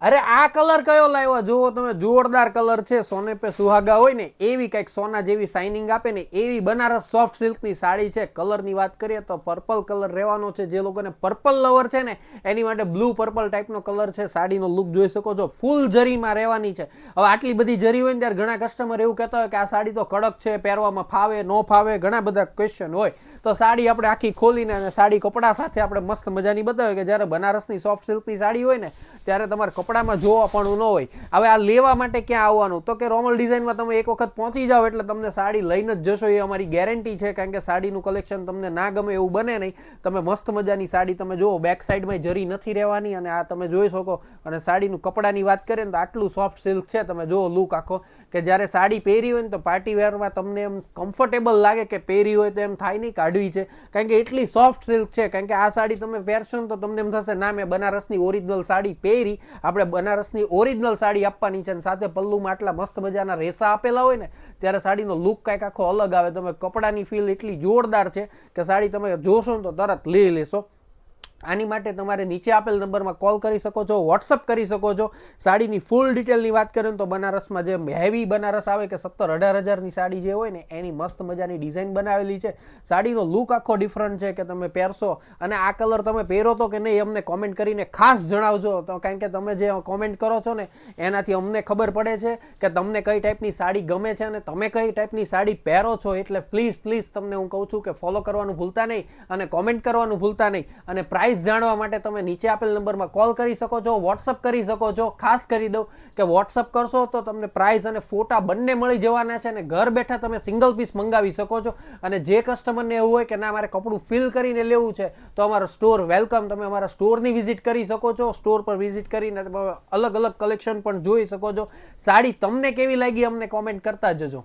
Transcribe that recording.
અરે આ કલર કયો લાવ્યો જુઓ તમે, જોરદાર કલર છે. સોને પે સુહાગા હોય ને, એવી કંઈક સોના જેવી શાઇનિંગ આપે ને, એવી બનારસ સોફ્ટ સિલ્કની સાડી છે. કલરની વાત કરીએ તો પર્પલ કલર રહેવાનો છે. જે લોકોને પર્પલ લવર છે ને, એની માટે બ્લુ પર્પલ ટાઈપનો કલર છે. સાડીનો લુક જોઈ શકો છો. ફૂલ જરીમાં રહેવાની છે. હવે આટલી બધી જરી હોય ને, ત્યારે ઘણા કસ્ટમર એવું કહેતા હોય કે આ સાડી તો કડક છે, પહેરવામાં ફાવે, ન ફાવે, ઘણા બધા ક્વેશ્ચન હોય. તો સાડી આપણે આખી ખોલીને અને સાડી કપડા સાથે આપણે મસ્ત મજાની બતાવે કે જ્યારે બનારસની સોફ્ટ સિલ્કની સાડી હોય ને, ત્યારે તમારે કપડામાં જોવા પણ ન હોય. હવે આ લેવા માટે ક્યાં આવવાનું? તો કે રોમલ ડિઝાઇનમાં તમે એક વખત પહોંચી જાઓ એટલે તમને સાડી લઈને જ જશો, એ અમારી ગેરંટી છે, કારણ કે સાડીનું કલેક્શન તમને ના ગમે એવું બને નહીં. તમે મસ્ત મજાની સાડી તમે જુઓ બેક સાઈડમાં જરી નથી રહેવાની અને આ તમે જોઈ શકો. અને સાડીનું કપડાની વાત કરીએ ને તો આટલું સોફ્ટ સિલ્ક છે, તમે જુઓ લુક આખો, કે જ્યારે સાડી પહેરી હોય ને તો પાર્ટી વેરમાં તમને એમ કમ્ફર્ટેબલ લાગે કે પહેરી હોય તો એમ થાય નહીં કાઢવી છે. કારણ કે એટલી સોફ્ટ સિલ્ક છે. કારણ કે આ સાડી તમે પહેરશો ને તો તમને એમ થશે, ના, મેં બનારસની ઓરિજિનલ સાડી પહેરી. આપણે બનારસની ઓરિજિનલ સાડી આપવાની છે. અને સાથે પલ્લુમાં આટલા મસ્ત મજાના રેસા આપેલા હોય ને, ત્યારે સાડીનો લુક કાંઈક આખો અલગ આવે. તમે કપડાની ફીલ એટલી જોરદાર છે કે સાડી તમે જોશો ને તો તરત લઈ લેશો. આની માટે તમારે નીચે આપેલ નંબરમાં કોલ કરી શકો છો વોટ્સઅપ કરી શકો છો. સાડીની ફૂલ ડિટેલની વાત કરીએ તો બનારસમાં જે હેવી બનારસ આવે કે સત્તર અઢાર હજારની સાડી જે હોય ને, એની મસ્ત મજાની ડિઝાઇન બનાવેલી છે. સાડીનો લુક આખો ડિફરન્ટ છે કે તમે પહેરશો અને આ કલર તમે પહેરો તો કે નહીં અમને કોમેન્ટ કરીને ખાસ જણાવજો. તો કારણ કે તમે જે કોમેન્ટ કરો છો ને, એનાથી અમને ખબર પડે છે કે તમને કઈ ટાઈપની સાડી ગમે છે અને તમે કઈ ટાઈપની સાડી પહેરો છો એટલે પ્લીઝ પ્લીઝ તમને હું કહું છું કે ફોલો કરવાનું ભૂલતા નહીં અને કોમેન્ટ કરવાનું ભૂલતા નહીં. અને પ્રાઇસ જાણવા માટે તમે નીચે આપેલ નંબરમાં કોલ કરી શકો છો વોટ્સઅપ કરી શકો છો. ખાસ કરી દઉં કે વોટ્સઅપ કરશો તો તમને પ્રાઇસ અને ફોટા બંને મળી જવાના છે અને ઘર બેઠા તમે સિંગલ પીસ મંગાવી શકો છો. અને જે કસ્ટમરને એવું હોય કે ના, મારે કપડું ફિલ કરીને લેવું છે, તો અમારો સ્ટોર વેલકમ તમે અમારા સ્ટોરની વિઝિટ કરી શકો છો. સ્ટોર પર વિઝિટ કરીને તમે અલગ અલગ કલેક્શન પણ જોઈ શકો છો. સાડી તમને કેવી લાગી, અમને કોમેન્ટ કરતા જજો.